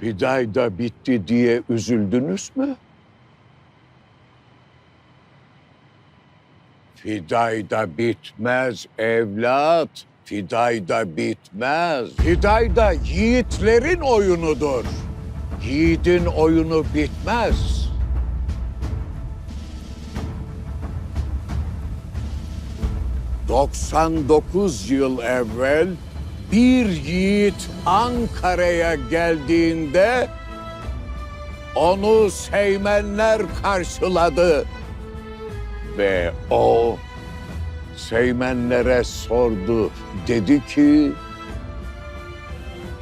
Fiday da bitti diye üzüldünüz mü? Fiday da bitmez evlat. Fiday da bitmez. Fiday da yiğitlerin oyunudur. Yiğidin oyunu bitmez. ...99 yıl evvel bir yiğit Ankara'ya geldiğinde onu Seymenler karşıladı. Ve o Seymenlere sordu. Dedi ki...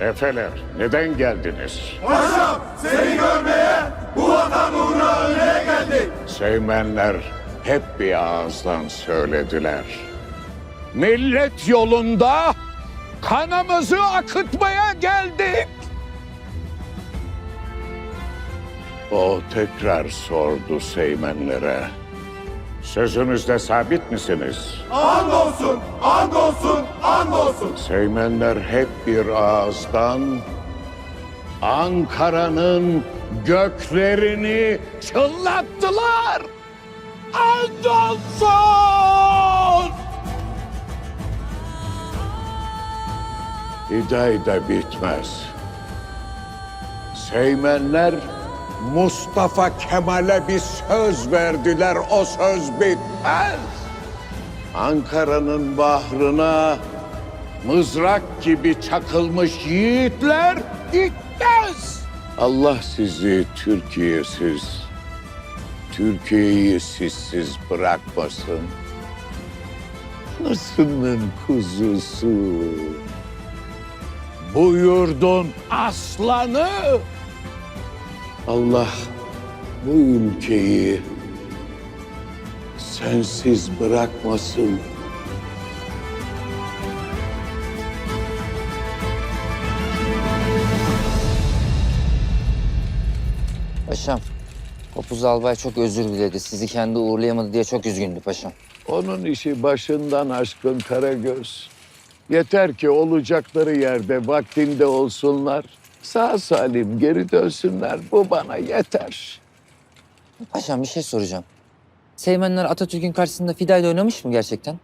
Efeler neden geldiniz? Paşam seni görmeye bu vatan uğruna ölmeye geldik. Seymenler hep bir ağızdan söylediler. Millet yolunda kanımızı akıtmaya geldik. O tekrar sordu Seymenlere. Sözünüzde sabit misiniz? And olsun, and olsun, and olsun. Seymenler hep bir ağızdan Ankara'nın göklerini çınlattılar. Andolsun! Hiday da bitmez. Seymenler Mustafa Kemal'e bir söz verdiler. O söz bitmez. Ankara'nın bahrına mızrak gibi çakılmış yiğitler gitmez. Allah sizi Türkiye'siz, Türkiye'yi sizsiz bırakmasın. Anasının kuzusu. Bu yurdun aslanı. Allah bu ülkeyi sensiz bırakmasın. Paşam, Kopuz Albay çok özür diledi. Sizi kendi uğurlayamadı diye çok üzgündü paşam. Onun işi başından aşkın Karagöz. Yeter ki olacakları yerde vaktinde olsunlar. Sağ salim geri dönsünler. Bu bana yeter. Paşam bir şey soracağım. Seymenler Atatürk'ün karşısında Fidayla oynamış mı gerçekten?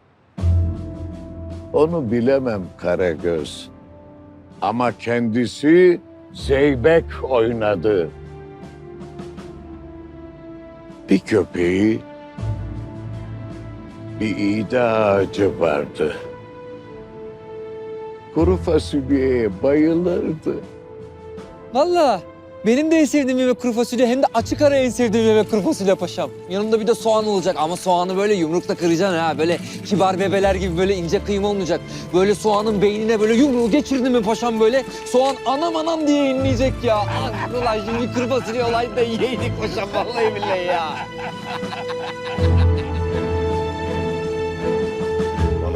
Onu bilemem Karagöz. Ama kendisi zeybek oynadı. Bir köpeği, bir iğde ağacı vardı. Kuru fasulyeye bayılırdı. Valla benim de en sevdiğim yemek kuru fasulye hem de açık ara en sevdiğim yemek kuru fasulye paşam. Yanında bir de soğan olacak ama soğanı böyle yumrukla kıracaksın ha. Böyle kibar bebeler gibi böyle ince kıyım olmayacak. Böyle soğanın beynine böyle yumruğu geçirdin mi paşam böyle soğan anam anam diye inleyecek ya. Ah, Ulan şimdi kuru fasulye olaydı da yiyeydik paşam vallahi billahi ya.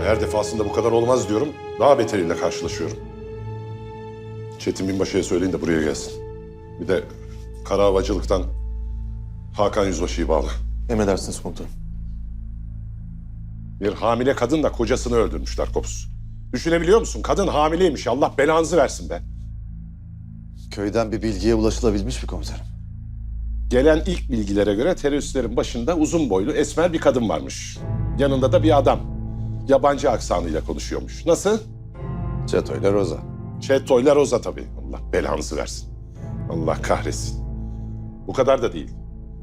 Her defasında bu kadar olmaz diyorum. Daha beteriyle karşılaşıyorum. Çetin Binbaşı'ya söyleyin de buraya gelsin. Bir de kara havacılıktan Hakan Yüzbaşı'yı bağla. Emredersiniz komutanım. Bir hamile kadın da kocasını öldürmüşler Kopuz. Düşünebiliyor musun? Kadın hamileymiş. Allah belanızı versin be. Köyden bir bilgiye ulaşılabilmiş mi komutanım? Gelen ilk bilgilere göre teröristlerin başında uzun boylu esmer bir kadın varmış. Yanında da bir adam. Yabancı aksanıyla konuşuyormuş. Nasıl? Çeto ile Roza. Çetoylar Roza tabii. Allah belanızı versin. Allah kahretsin. Bu kadar da değil.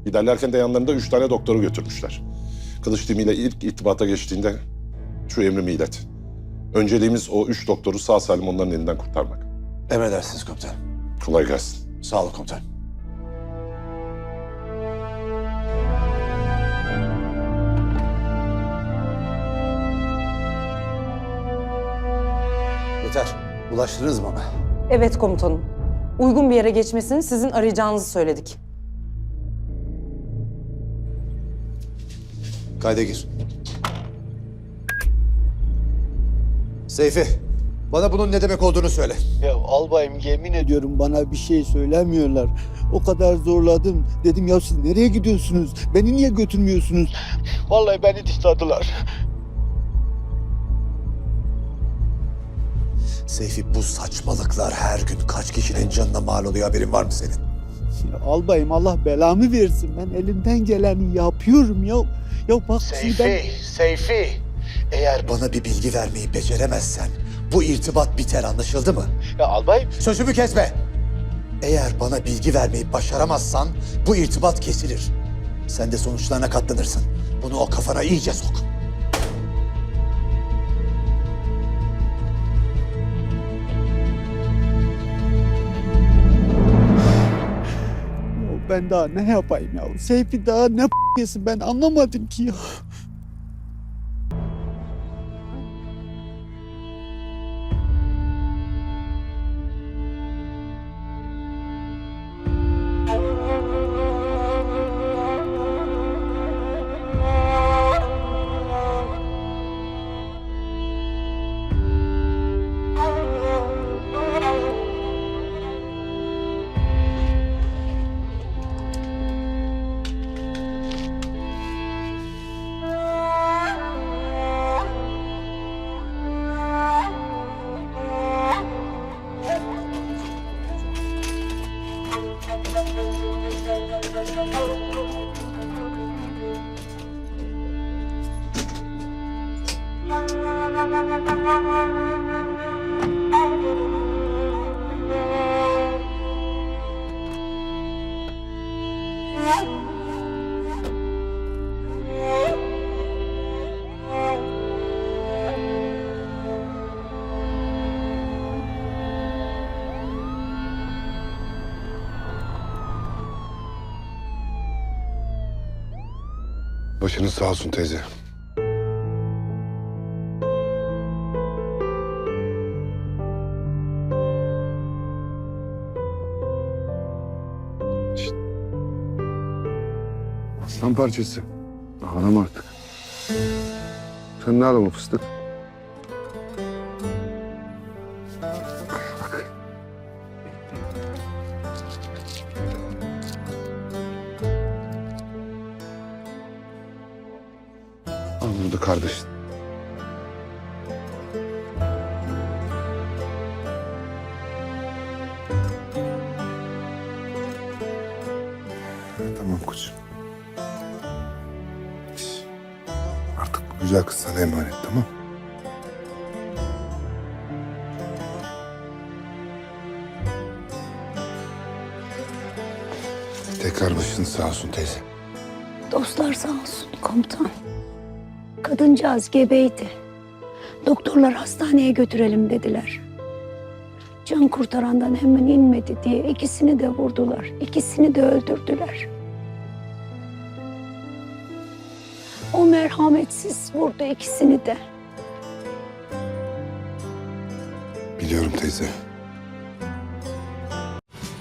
Giderlerken de yanlarında üç tane doktoru götürmüşler. Kılıç timiyle ilk irtibata geçtiğinde şu emrimi ilet. Önceliğimiz o üç doktoru sağ salim onların elinden kurtarmak. Emredersiniz komutanım. Kolay gelsin. Sağ olun komutanım. Yeter. Ulaştınız mı ona? Evet komutanım. Uygun bir yere geçmesini sizin arayacağınızı söyledik. Kayda gir. Seyfi, bana bunun ne demek olduğunu söyle. Ya albayım yemin ediyorum bana bir şey söylemiyorlar. O kadar zorladım. Dedim ya siz nereye gidiyorsunuz? Beni niye götürmüyorsunuz? Vallahi beni dışladılar. Seyfi bu saçmalıklar her gün kaç kişinin canına mal oluyor haberin var mı senin? Ya albayım Allah belamı versin. Ben elimden geleni yapıyorum ya. Ya bak Seyfi, ben... Seyfi. Eğer bana bir bilgi vermeyi beceremezsen bu irtibat biter anlaşıldı mı? Ya albayım. Sözümü kesme. Eğer bana bilgi vermeyi başaramazsan bu irtibat kesilir. Sen de sonuçlarına katlanırsın. Bunu o kafana iyice sok. Ben daha ne yapayım ya? Seyfi daha ne yesin ben anlamadım ki ya. Başınız sağ olsun teyze. Şşt. Aslan parçası. Ağlama artık. Sen ne ağlama fıstık? Anladı kardeşin. Tamam koçum. Artık bu güzel kız sana emanet tamam Tekrar başın sağ olsun teyze. Dostlar sağ olsun komutan. Kadıncağız gebeydi. Doktorlar hastaneye götürelim dediler. Can kurtarandan hemen inmedi diye ikisini de vurdular. İkisini de öldürdüler. O merhametsiz vurdu ikisini de. Biliyorum teyze.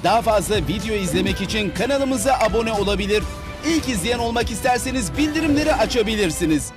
Daha fazla video izlemek için kanalımıza abone olabilir. İlk izleyen olmak isterseniz bildirimleri açabilirsiniz.